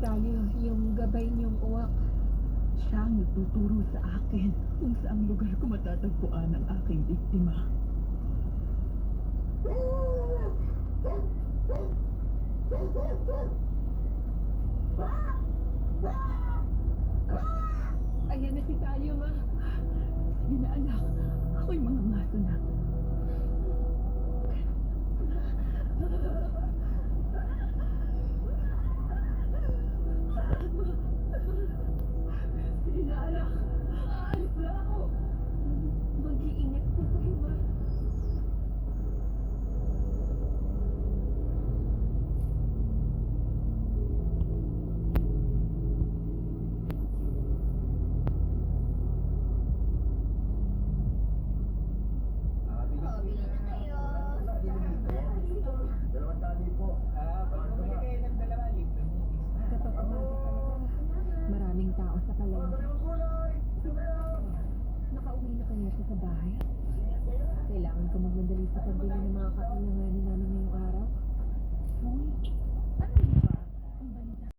Vitalio, yung gabay niyong uwak. Siya ang nagtuturo sa akin kung saang lugar ko matatagpuan ang aking biktima. Ayan na si Talio, ma. Sige na anak, ako'y mga maso na. ka magmadali sa pagbili ng mga kailanganin namin